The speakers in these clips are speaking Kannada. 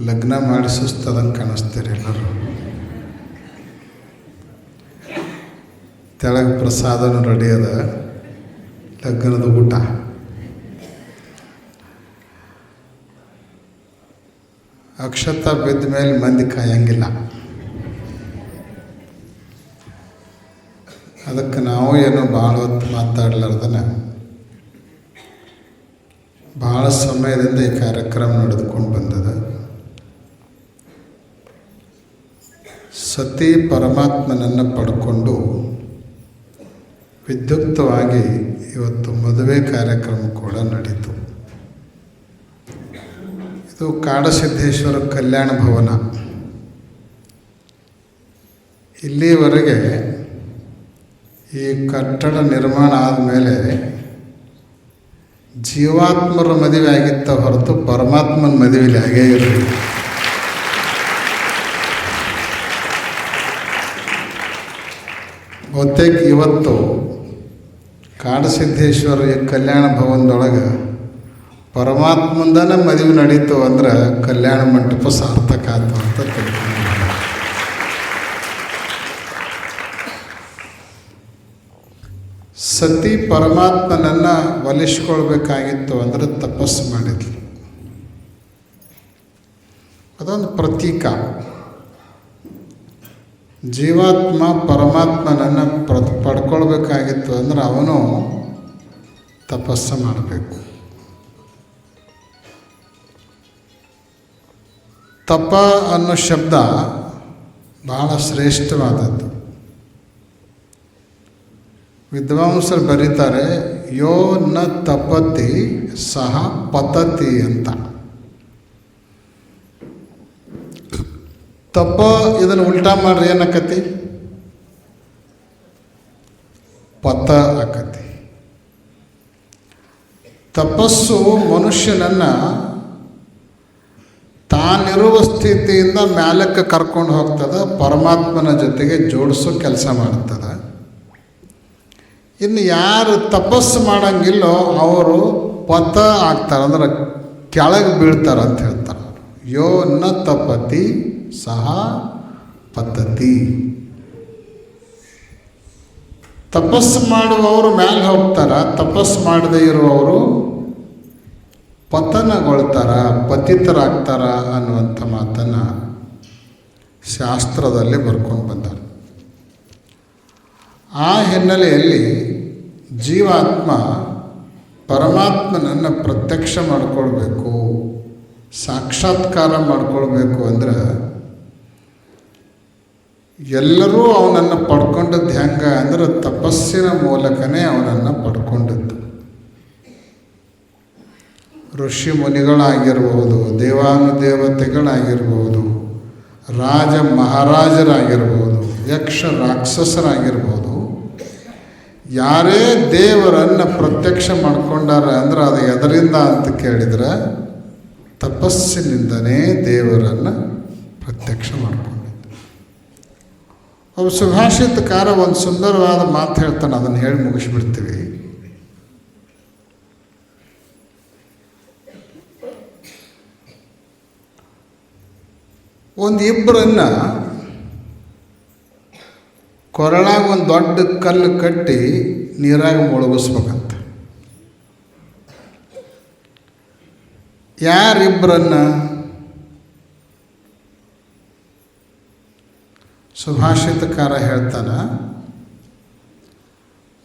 ಲಗ್ನ ಮಾಡಿ ಸುಸ್ತದಂಗೆ ಕಾಣಿಸ್ತೀರಿ ಎಲ್ಲರೂ. ತೆಳಗೆ ಪ್ರಸಾದನೂ ರೆಡಿ ಅದ. ಲಗ್ನದ ಊಟ. ಅಕ್ಷತ ಬಿದ್ದ ಮೇಲೆ ಮಂದಿ ಕಾಯಂಗಿಲ್ಲ. ಅದಕ್ಕೆ ನಾವು ಏನೋ ಭಾಳ ಹೊತ್ತು ಮಾತಾಡ್ಲಾರ್ದನ. ಭಾಳ ಸಮಯದಿಂದ ಈ ಕಾರ್ಯಕ್ರಮ ನಡೆದುಕೊಂಡು ಬಂದದ. ಸತಿ ಪರಮಾತ್ಮನನ್ನು ಪಡ್ಕೊಂಡು ವಿದ್ಯುಕ್ತವಾಗಿ ಇವತ್ತು ಮದುವೆ ಕಾರ್ಯಕ್ರಮ ಕೂಡ ನಡೀತು. ಇದು ಕಾಡಸಿದ್ದೇಶ್ವರ ಕಲ್ಯಾಣ ಭವನ. ಇಲ್ಲಿವರೆಗೆ ಈ ಕಟ್ಟಡ ನಿರ್ಮಾಣ ಆದಮೇಲೆ ಜೀವಾತ್ಮರ ಮದುವೆ ಆಗಿತ್ತ ಹೊರತು ಪರಮಾತ್ಮನ ಮದುವೆಲಿ ಹಾಗೇ ಇರಲಿಲ್ಲ. ಬಹುತೇಕ ಇವತ್ತು ಕಾಡಸಿದ್ದೇಶ್ವರ ಕಲ್ಯಾಣ ಭವನದೊಳಗೆ ಪರಮಾತ್ಮಂದನ ಮದುವೆ ನಡೀತು ಅಂದ್ರೆ ಕಲ್ಯಾಣ ಮಂಟಪ ಸಾರ್ಥಕ ಆಯ್ತು ಅಂತ ತಿಳ್ಕೊಂಡು ಸತಿ ಪರಮಾತ್ಮನನ್ನು ಒಲಿಸ್ಕೊಳ್ಬೇಕಾಗಿತ್ತು ಅಂದರೆ ತಪಸ್ಸು ಮಾಡಿದ್ಲು. ಅದೊಂದು ಪ್ರತೀಕ. ಜೀವಾತ್ಮ ಪರಮಾತ್ಮನನ್ನು ಪ್ರತ್ ಪಡ್ಕೊಳ್ಬೇಕಾಗಿತ್ತು ಅಂದರೆ ಅವನು ತಪಸ್ಸು ಮಾಡಬೇಕು. ತಪ ಅನ್ನೋ ಶಬ್ದ ಬಹಳ ಶ್ರೇಷ್ಠವಾದದ್ದು. ವಿದ್ವಾಂಸರು ಬರೀತಾರೆ, ಯೋ ನ ತಪತಿ ಸಹ ಪತತಿ ಅಂತ. ತಪ ಇದನ್ನು ಉಲ್ಟಾ ಮಾಡ್ರಿ ಏನಾಕತಿ ಪತ ಆಕತಿ ತಪಸ್ಸು ಮನುಷ್ಯನನ್ನು ತಾನಿರುವ ಸ್ಥಿತಿಯಿಂದ ಮ್ಯಾಲಕ್ಕೆ ಕರ್ಕೊಂಡು ಹೋಗ್ತದೆ, ಪರಮಾತ್ಮನ ಜೊತೆಗೆ ಜೋಡಿಸೋ ಕೆಲಸ ಮಾಡ್ತದೆ. ಇನ್ನು ಯಾರು ತಪಸ್ಸು ಮಾಡಂಗಿಲ್ಲೋ ಅವರು ಪತ ಆಗ್ತಾರೆ, ಅಂದ್ರೆ ಕೆಳಗೆ ಬೀಳ್ತಾರೆ ಅಂತ ಹೇಳ್ತಾರೆ. ಯೋ ನ ತಪತಿ ಸಹ ಪದ್ಧತಿ. ತಪಸ್ಸು ಮಾಡುವವರು ಮ್ಯಾಲೆ ಹೋಗ್ತಾರ, ತಪಸ್ಸು ಮಾಡದೇ ಇರುವವರು ಪತನಗೊಳ್ತಾರ, ಪತಿತರಾಗ್ತಾರ ಅನ್ನುವಂಥ ಮಾತನ್ನು ಶಾಸ್ತ್ರದಲ್ಲಿ ಬರ್ಕೊಂಡು ಬಂದರು ಆ ಹಿನ್ನೆಲೆಯಲ್ಲಿ ಜೀವಾತ್ಮ ಪರಮಾತ್ಮನನ್ನು ಪ್ರತ್ಯಕ್ಷ ಮಾಡಿಕೊಳ್ಬೇಕು, ಸಾಕ್ಷಾತ್ಕಾರ ಮಾಡಿಕೊಳ್ಬೇಕು ಅಂದ್ರೆ ಎಲ್ಲರೂ ಅವನನ್ನು ಪಡ್ಕೊಂಡದ್ದು ಹೆಂಗೆ ಅಂದ್ರೆ ತಪಸ್ಸಿನ ಮೂಲಕನೇ ಅವನನ್ನು ಪಡ್ಕೊಂಡದ್ದು. ಋಷಿ ಮುನಿಗಳಾಗಿರ್ಬೋದು, ದೇವಾನುದೇವತೆಗಳಾಗಿರ್ಬೋದು, ರಾಜ ಮಹಾರಾಜರಾಗಿರ್ಬೋದು, ಯಕ್ಷ ರಾಕ್ಷಸರಾಗಿರ್ಬೋದು, ಯಾರೇ ದೇವರನ್ನು ಪ್ರತ್ಯಕ್ಷ ಮಾಡ್ಕೊಂಡಾರ ಅಂದ್ರೆ ಅದು ಎದರಿಂದ ಅಂತ ಕೇಳಿದ್ರೆ ತಪಸ್ಸಿನಿಂದನೇ ದೇವರನ್ನು ಪ್ರತ್ಯಕ್ಷ ಮಾಡ್ಕೊಂಡಿದ್ದು ಒಬ್ಬ ಸುಭಾಷಿತಕಾರ ಒಂದು ಸುಂದರವಾದ ಮಾತು ಹೇಳ್ತಾನೆ, ಅದನ್ನು ಹೇಳಿ ಮುಗಿಸ್ಬಿಡ್ತೀವಿ. ಒಂದು ಇಬ್ಬರನ್ನ ಕೊರಳಾಗ ಒಂದು ದೊಡ್ಡ ಕಲ್ಲು ಕಟ್ಟಿ ನೀರಾಗ ಮುಳುಗಿಸ್ಬೇಕಂತ. ಯಾರಿಬ್ಬರನ್ನ ಸುಭಾಷಿತಕಾರ ಹೇಳ್ತಾನ,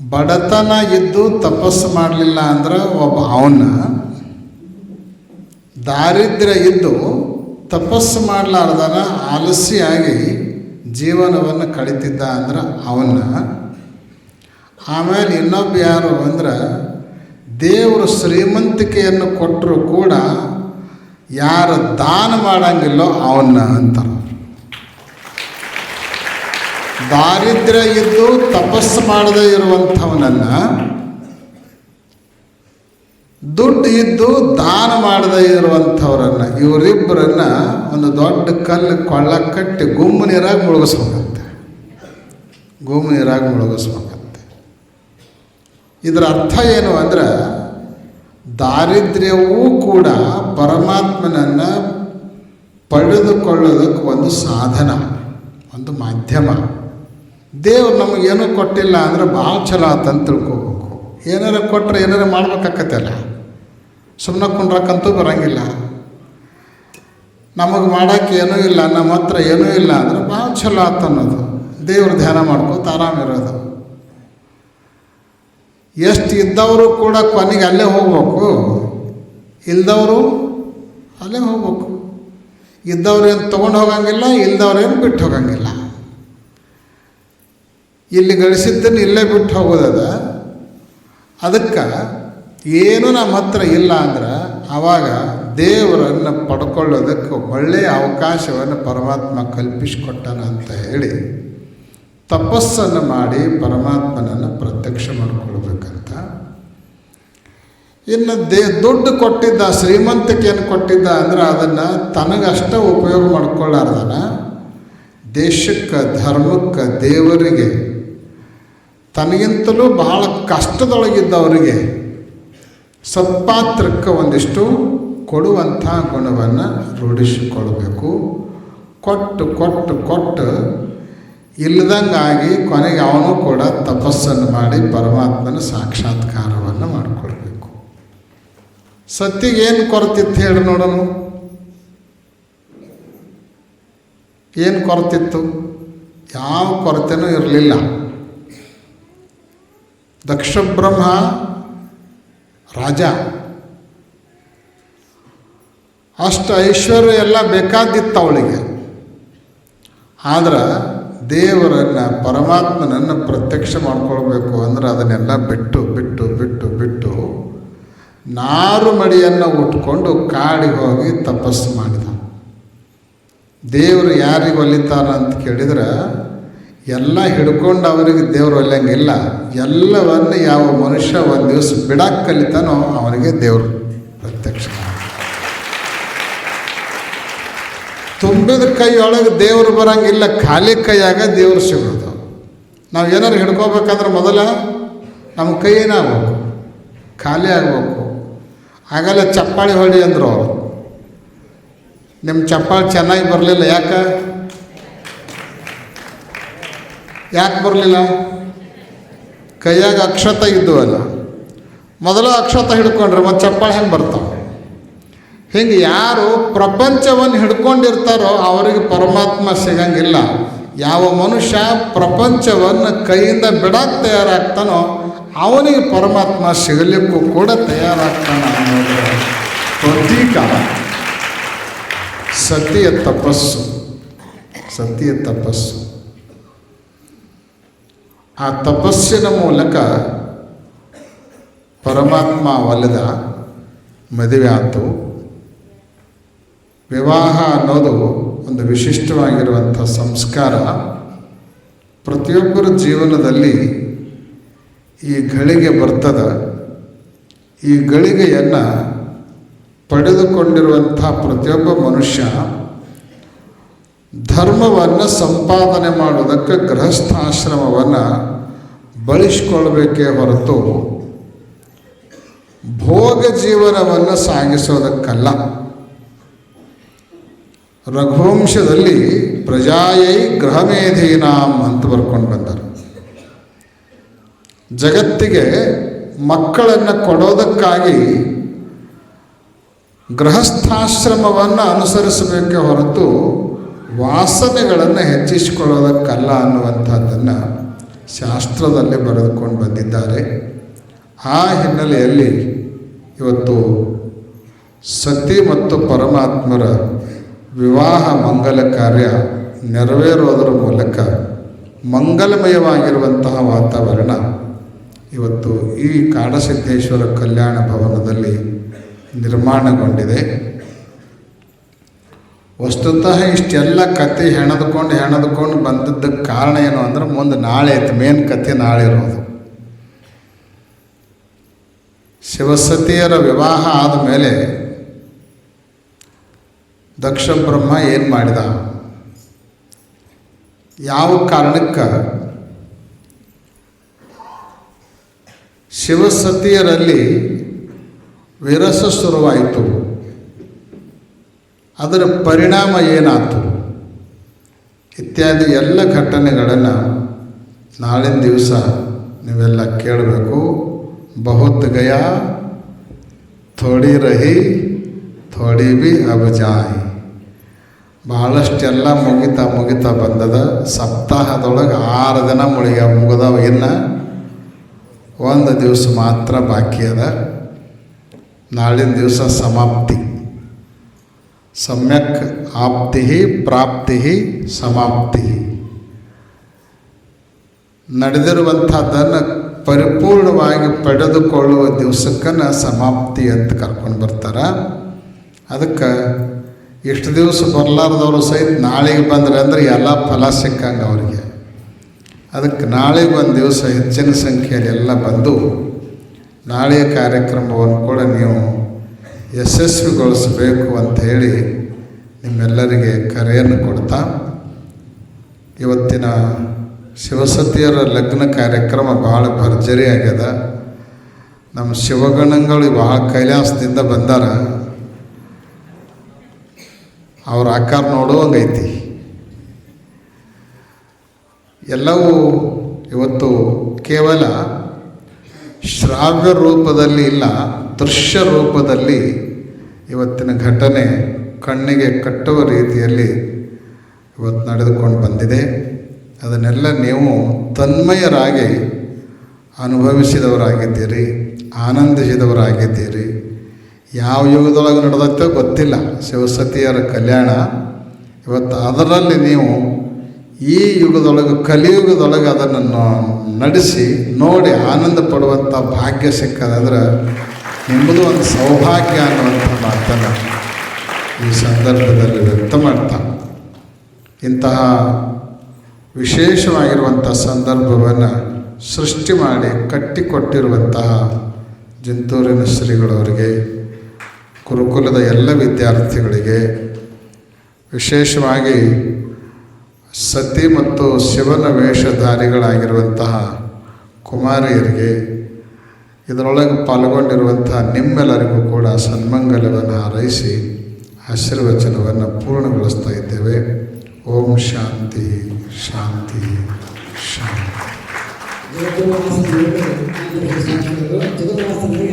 ಬಡತನ ಇದ್ದು ತಪಸ್ಸು ಮಾಡಲಿಲ್ಲ ಅಂದ್ರೆ ಒಬ್ಬ ಅವನ ದಾರಿದ್ರ್ಯ ಇದ್ದು ತಪಸ್ಸು ಮಾಡಲಾರ್ದನ ಆಲಸ್ಯಾಗಿ ಜೀವನವನ್ನು ಕಳಿತಿದ್ದ ಅಂದ್ರೆ ಅವನ್ನ ಆಮೇಲೆ ಇನ್ನೊಬ್ಬ ಯಾರು ಅಂದ್ರೆ ದೇವರು ಶ್ರೀಮಂತಿಕೆಯನ್ನು ಕೊಟ್ಟರು ಕೂಡ ಯಾರು ದಾನ ಮಾಡಂಗಿಲ್ಲೋ ಅವನ್ನ ಅಂತಾರೆ ದಾರಿದ್ರ್ಯ ಇದ್ದು ತಪಸ್ಸು ಮಾಡದೇ ಇರುವಂಥವನನ್ನು ದುಡ್ಡು ಇದ್ದು ದಾನ ಮಾಡದೇ ಇರುವಂಥವ್ರನ್ನ ಇವರಿಬ್ಬರನ್ನ ಒಂದು ದೊಡ್ಡ ಕಲ್ಲು ಕೊಳ್ಳ ಕಟ್ಟಿ ಗುಮ್ಮು ನೀರಾಗಿ ಮುಳುಗಿಸ್ಬೇಕಂತೆ. ಗುಮ್ಮು ನೀರಾಗಿ ಮುಳುಗಿಸ್ಬೇಕಂತೆ. ಇದರ ಅರ್ಥ ಏನು ಅಂದ್ರೆ ದಾರಿದ್ರ್ಯವೂ ಕೂಡ ಪರಮಾತ್ಮನನ್ನು ಪಡೆದುಕೊಳ್ಳೋದಕ್ಕೆ ಒಂದು ಸಾಧನ, ಒಂದು ಮಾಧ್ಯಮ. ದೇವ್ರು ನಮಗೇನೂ ಕೊಟ್ಟಿಲ್ಲ ಅಂದರೆ ಭಾಳ ಚಲೋ ಆತಂತ ತಿಳ್ಕೊಬೇಕು. ಏನಾರ ಕೊಟ್ಟರೆ ಏನಾರ ಮಾಡ್ಬೇಕಾಕತ್ತಲ್ಲ ಸುಮ್ಮನೆ ಕುಂಡ್ರಕ್ಕಂತೂ ಬರೋಂಗಿಲ್ಲ. ನಮಗೆ ಮಾಡೋಕ್ಕೆ ಏನೂ ಇಲ್ಲ, ನಮ್ಮ ಹತ್ರ ಏನೂ ಇಲ್ಲ ಅಂದ್ರೆ ಭಾಳ ಚಲೋ ಆತ ಅನ್ನೋದು. ದೇವ್ರ ಧ್ಯಾನ ಮಾಡ್ಕೋತ ಆರಾಮಿರೋದು ಎಷ್ಟು ಇದ್ದವರು ಕೂಡ ಕೊನೆಗೆ ಅಲ್ಲೇ ಹೋಗ್ಬೇಕು. ಇಲ್ದವರು ಅಲ್ಲೇ ಹೋಗ್ಬೇಕು. ಇದ್ದವ್ರೇನು ತೊಗೊಂಡು ಹೋಗಂಗಿಲ್ಲ, ಇಲ್ದವ್ರೇನು ಬಿಟ್ಟು ಹೋಗಂಗಿಲ್ಲ. ಇಲ್ಲಿ ಗಳಿಸಿದ್ದನ್ನು ಇಲ್ಲೇ ಬಿಟ್ಟು ಹೋಗೋದದ? ಅದಕ್ಕೆ ಏನು ನಮ್ಮ ಹತ್ರ ಇಲ್ಲ ಅಂದ್ರೆ ಆವಾಗ ದೇವರನ್ನು ಪಡ್ಕೊಳ್ಳೋದಕ್ಕೆ ಒಳ್ಳೆಯ ಅವಕಾಶವನ್ನು ಪರಮಾತ್ಮ ಕಲ್ಪಿಸಿಕೊಟ್ಟಾನ ಅಂತ ಹೇಳಿ ತಪಸ್ಸನ್ನು ಮಾಡಿ ಪರಮಾತ್ಮನನ್ನು ಪ್ರತ್ಯಕ್ಷ ಮಾಡಿಕೊಳ್ಬೇಕಂತ. ಇನ್ನು ದೇ ದುಡ್ಡು ಕೊಟ್ಟಿದ್ದ ಶ್ರೀಮಂತಕ್ಕೇನು ಕೊಟ್ಟಿದ್ದ ಅಂದ್ರೆ ಅದನ್ನು ತನಗಷ್ಟೇ ಉಪಯೋಗ ಮಾಡ್ಕೊಳ್ಳಾರ್ದನ ದೇಶಕ್ಕೆ, ಧರ್ಮಕ್ಕೆ, ದೇವರಿಗೆ ತನಗಿಂತಲೂ ಬಹಳ ಕಷ್ಟದೊಳಗಿದ್ದವರಿಗೆ ಸತ್ಪಾತ್ರಕ್ಕೆ ಒಂದಿಷ್ಟು ಕೊಡುವಂಥ ಗುಣವನ್ನು ರೂಢಿಸಿಕೊಳ್ಬೇಕು. ಕೊಟ್ಟು ಕೊಟ್ಟು ಕೊಟ್ಟು ಇಲ್ಲದಂಗಾಗಿ ಕೊನೆಗೆ ಅವನು ಕೂಡ ತಪಸ್ಸನ್ನು ಮಾಡಿ ಪರಮಾತ್ಮನ ಸಾಕ್ಷಾತ್ಕಾರವನ್ನು ಮಾಡಿಕೊಳ್ಬೇಕು. ಸತ್ತಿಗೆ ಏನು ಕೊರತಿತ್ತು ಹೇಳಿ ನೋಡೋಣ. ಏನು ಕೊರತಿತ್ತು? ಯಾವ ಕೊರತೆನೂ ಇರಲಿಲ್ಲ. ದಕ್ಷ ಬ್ರಹ್ಮ ರಾಜ. ಅಷ್ಟು ಐಶ್ವರ್ಯ ಎಲ್ಲ ಬೇಕಾದಿತ್ತು ಅವಳಿಗೆ. ಆದ್ರೆ ದೇವರನ್ನು, ಪರಮಾತ್ಮನನ್ನು ಪ್ರತ್ಯಕ್ಷ ಮಾಡ್ಕೊಳ್ಬೇಕು ಅಂದ್ರೆ ಅದನ್ನೆಲ್ಲ ಬಿಟ್ಟು ಬಿಟ್ಟು ಬಿಟ್ಟು ಬಿಟ್ಟು ನಾರು ಮಡಿಯನ್ನು ಉಟ್ಕೊಂಡು ಕಾಡಿಗೆ ಹೋಗಿ ತಪಸ್ಸು ಮಾಡಿದ. ದೇವರು ಯಾರಿಗೆ ಒಲಿತಾನ ಅಂತ ಕೇಳಿದ್ರೆ ಎಲ್ಲ ಹಿಡ್ಕೊಂಡು ಅವರಿಗೆ ದೇವರು ಒಲ್ಲಂಗಿಲ್ಲ. ಎಲ್ಲವನ್ನು ಯಾವ ಮನುಷ್ಯ ಒಂದು ದಿವಸ ಬಿಡಕ್ಕೆ ಕಲಿತಾನೋ ಅವನಿಗೆ ದೇವರು ಪ್ರತ್ಯಕ್ಷ. ತುಂಬಿದ ಕೈಯೊಳಗೆ ದೇವರು ಬರಂಗಿಲ್ಲ, ಖಾಲಿ ಕೈಯಾಗ ದೇವರು ಸಿಗೋದು. ನಾವು ಏನಾರು ಹಿಡ್ಕೋಬೇಕಂದ್ರೆ ಮೊದಲ ನಮ್ಮ ಕೈ ಏನಾಗಬೇಕು? ಖಾಲಿ ಆಗಬೇಕು. ಆಗಲ್ಲ, ಚಪ್ಪಾಳಿ ಹೊಡಿ ಅಂದರು ಅವರು. ನಿಮ್ಮ ಚಪ್ಪಾಳಿ ಚೆನ್ನಾಗಿ ಬರಲಿಲ್ಲ, ಯಾಕೆ? ಯಾಕೆ ಬರಲಿಲ್ಲ? ಕೈಯಾಗ ಅಕ್ಷತ ಇದ್ದುವಲ್ಲ. ಮೊದಲು ಅಕ್ಷತ ಹಿಡ್ಕೊಂಡ್ರೆ ಮತ್ತು ಚಪ್ಪಾಳೆ ಹೆಂಗೆ ಬರ್ತಾವೆ. ಹಿಂಗೆ ಯಾರು ಪ್ರಪಂಚವನ್ನು ಹಿಡ್ಕೊಂಡಿರ್ತಾರೋ ಅವರಿಗೆ ಪರಮಾತ್ಮ ಸಿಗಂಗಿಲ್ಲ. ಯಾವ ಮನುಷ್ಯ ಪ್ರಪಂಚವನ್ನು ಕೈಯಿಂದ ಬಿಡಕ್ಕೆ ತಯಾರಾಗ್ತಾನೋ ಅವನಿಗೆ ಪರಮಾತ್ಮ ಸಿಗಲಿಕ್ಕೂ ಕೂಡ ತಯಾರಾಗ್ತಾನೆ ಅನ್ನೋದು ಪ್ರತೀಕ ಸತಿಯ ತಪಸ್ಸು. ಸತಿಯ ತಪಸ್ಸು. ಆ ತಪಸ್ಸಿನ ಮೂಲಕ ಪರಮಾತ್ಮ ಒಲಿದ ಮದುವೆ ಆಯಿತು ವಿವಾಹ ಅನ್ನೋದು ಒಂದು ವಿಶಿಷ್ಟವಾಗಿರುವಂಥ ಸಂಸ್ಕಾರ. ಪ್ರತಿಯೊಬ್ಬರ ಜೀವನದಲ್ಲಿ ಈ ಗಳಿಗೆ ಬರ್ತದ. ಈ ಗಳಿಗೆಯನ್ನು ಪಡೆದುಕೊಂಡಿರುವಂಥ ಪ್ರತಿಯೊಬ್ಬ ಮನುಷ್ಯ ಧರ್ಮವನ್ನು ಸಂಪಾದನೆ ಮಾಡುವುದಕ್ಕೆ ಗೃಹಸ್ಥಾಶ್ರಮವನ್ನು ಬಳಸ್ಕೊಳ್ಬೇಕೇ ಹೊರತು ಭೋಗ ಜೀವನವನ್ನು ಸಾಗಿಸೋದಕ್ಕಲ್ಲ. ರಘುವಂಶದಲ್ಲಿ ಪ್ರಜಾಯೈ ಗೃಹಮೇಧೀನಾಂ ಅಂತ ಬರ್ಕೊಂಡು ಬಂದರು. ಜಗತ್ತಿಗೆ ಮಕ್ಕಳನ್ನು ಕೊಡೋದಕ್ಕಾಗಿ ಗೃಹಸ್ಥಾಶ್ರಮವನ್ನು ಅನುಸರಿಸಬೇಕೇ ಹೊರತು ವಾಸನೆಗಳನ್ನು ಹೆಚ್ಚಿಸಿಕೊಳ್ಳೋದಕ್ಕಲ್ಲ ಅನ್ನುವಂಥದ್ದನ್ನು ಶಾಸ್ತ್ರದಲ್ಲಿ ಬರೆದುಕೊಂಡು ಬಂದಿದ್ದಾರೆ. ಆ ಹಿನ್ನೆಲೆಯಲ್ಲಿ ಇವತ್ತು ಸತಿ ಮತ್ತು ಪರಮಾತ್ಮರ ವಿವಾಹ ಮಂಗಲ ಕಾರ್ಯ ನೆರವೇರೋದರ ಮೂಲಕ ಮಂಗಲಮಯವಾಗಿರುವಂತಹ ವಾತಾವರಣ ಇವತ್ತು ಈ ಕಾಡಸಿದ್ದೇಶ್ವರ ಕಲ್ಯಾಣ ಭವನದಲ್ಲಿ ನಿರ್ಮಾಣಗೊಂಡಿದೆ. ವಸ್ತುತಃ ಇಷ್ಟೆಲ್ಲ ಕತೆ ಹೆಣದ್ಕೊಂಡು ಹೆಣದ್ಕೊಂಡು ಬಂದದ್ದಕ್ಕೆ ಕಾರಣ ಏನು ಅಂದ್ರೆ ಮುಂದೆ ನಾಳೆ ಐತೆ, ಮೇನ್ ಕತೆ ನಾಳೆ ಇರೋದು. ಶಿವಸತಿಯರ ವಿವಾಹ ಆದ ಮೇಲೆ ದಕ್ಷ ಬ್ರಹ್ಮ ಏನು ಮಾಡಿದ? ಯಾವ ಕಾರಣಕ್ಕೆ ಶಿವಸತಿಯರಲ್ಲಿ ವಿರಸ ಶುರುವಾಯಿತು? ಅದರ ಪರಿಣಾಮ ಏನಾಯ್ತು ಇತ್ಯಾದಿ ಎಲ್ಲ ಘಟನೆಗಳನ್ನು ನಾಳಿನ ದಿವಸ ನೀವೆಲ್ಲ ಕೇಳಬೇಕು. ಬಹುತ್ ಗಯಾ ಥೋಡಿ ರಹಿ ಥೋಡಿ ಬಿ ಅಬಜಾಯಿ ಜಾಯ್ ಭಾಳಷ್ಟೆಲ್ಲ ಮುಗಿತಾ ಮುಗಿತಾ ಬಂದದ. ಸಪ್ತಾಹದೊಳಗೆ ಆರು ದಿನ ಮುಳುಗ ಮುಗಿದವ ಇನ್ನು. ಒಂದು ದಿವಸ ಮಾತ್ರ ಬಾಕಿ ಅದ. ನಾಳಿನ ದಿವಸ ಸಮಾಪ್ತಿ. ಸಮ್ಯಕ್ ಆಪ್ತಿ ಪ್ರಾಪ್ತಿ ಸಮಾಪ್ತಿ ನಡೆದಿರುವಂಥದ್ದನ್ನು ಪರಿಪೂರ್ಣವಾಗಿ ಪಡೆದುಕೊಳ್ಳುವ ದಿವಸಕ್ಕನ್ನು ಸಮಾಪ್ತಿ ಅಂತ ಕರ್ಕೊಂಡು ಬರ್ತಾರೆ. ಅದಕ್ಕೆ ಎಷ್ಟು ದಿವಸ ಬರಲಾರ್ದವರು ಸಹಿತ ನಾಳೆಗೆ ಬಂದ್ರೆ ಅಂದ್ರೆ ಎಲ್ಲ ಫಲ ಸಿಕ್ಕಂಗೆ ಅವರಿಗೆ. ಅದಕ್ಕೆ ನಾಳೆ ಒಂದು ದಿವಸ ಹೆಚ್ಚಿನ ಸಂಖ್ಯೆಯಲ್ಲಿ ಎಲ್ಲ ಬಂದು ನಾಳೆಯ ಕಾರ್ಯಕ್ರಮವನ್ನು ಕೂಡ ನೀವು ಯಶಸ್ವಿಗೊಳಿಸಬೇಕು ಅಂತ ಹೇಳಿ ನಿಮ್ಮೆಲ್ಲರಿಗೆ ಕರೆಯನ್ನು ಕೊಡ್ತಾ, ಇವತ್ತಿನ ಶಿವಸತಿಯರ ಲಗ್ನ ಕಾರ್ಯಕ್ರಮ ಭಾಳ ಭರ್ಜರಿ ಆಗ್ಯದ ನಮ್ಮ ಶಿವಗಣಗಳು ಭಾಳ ಕೈಲಾಸದಿಂದ ಬಂದಾರ. ಅವ್ರ ಆಕಾರ ನೋಡುವಂಗೈತಿ. ಎಲ್ಲವೂ ಇವತ್ತು ಕೇವಲ ಶ್ರಾವ್ಯ ರೂಪದಲ್ಲಿ ಇಲ್ಲ, ದೃಶ್ಯ ರೂಪದಲ್ಲಿ ಇವತ್ತಿನ ಘಟನೆ ಕಣ್ಣಿಗೆ ಕಟ್ಟುವ ರೀತಿಯಲ್ಲಿ ಇವತ್ತು ನಡೆದುಕೊಂಡು ಬಂದಿದೆ. ಅದನ್ನೆಲ್ಲ ನೀವು ತನ್ಮಯರಾಗಿ ಅನುಭವಿಸಿದವರಾಗಿದ್ದೀರಿ, ಆನಂದಿಸಿದವರಾಗಿದ್ದೀರಿ. ಯಾವ ಯುಗದೊಳಗೆ ನಡೆದತ್ತೋ ಗೊತ್ತಿಲ್ಲ. ಶಿವಸತಿಯರ ಕಲ್ಯಾಣ. ಇವತ್ತು ಅದರಲ್ಲಿ ನೀವು ಈ ಯುಗದೊಳಗೆ, ಕಲಿಯುಗದೊಳಗೆ ಅದನ್ನು ನಡೆಸಿ ನೋಡಿ ಆನಂದ ಪಡುವಂಥ ಭಾಗ್ಯ ಸಿಕ್ಕದಂದ್ರೆ ನಿಮ್ಮದು ಒಂದು ಸೌಭಾಗ್ಯ ಅನ್ನುವಂಥ ಮಾತನ್ನು ಈ ಸಂದರ್ಭದಲ್ಲಿ ವ್ಯಕ್ತ ಮಾಡ್ತಾ. ಇಂತಹ ವಿಶೇಷವಾಗಿರುವಂಥ ಸಂದರ್ಭವನ್ನು ಸೃಷ್ಟಿ ಮಾಡಿ ಕಟ್ಟಿಕೊಟ್ಟಿರುವಂತಹ ಜಂತೂರಿನ ಶ್ರೀಗಳವರಿಗೆ ಗುರುಕುಲದ ಎಲ್ಲ ವಿದ್ಯಾರ್ಥಿಗಳಿಗೆ, ವಿಶೇಷವಾಗಿ ಸತಿ ಮತ್ತು ಶಿವನ ವೇಷಧಾರಿಗಳಾಗಿರುವಂತಹ ಕುಮಾರಿಯರಿಗೆ ಇದರೊಳಗೆ ಪಾಲ್ಗೊಂಡಿರುವಂಥ ನಿಮ್ಮೆಲ್ಲರಿಗೂ ಕೂಡ ಸನ್ಮಂಗಲವನ್ನು ಹಾರೈಸಿ ಆಶೀರ್ವಚನವನ್ನು ಪೂರ್ಣಗೊಳಿಸ್ತಾ ಇದ್ದೇವೆ. ಓಂ ಶಾಂತಿ ಶಾಂತಿ ಶಾಂತಿ. ಜಗನ್ಮಾಸ ಜಗನ್ಮಾಸನಿಗೆ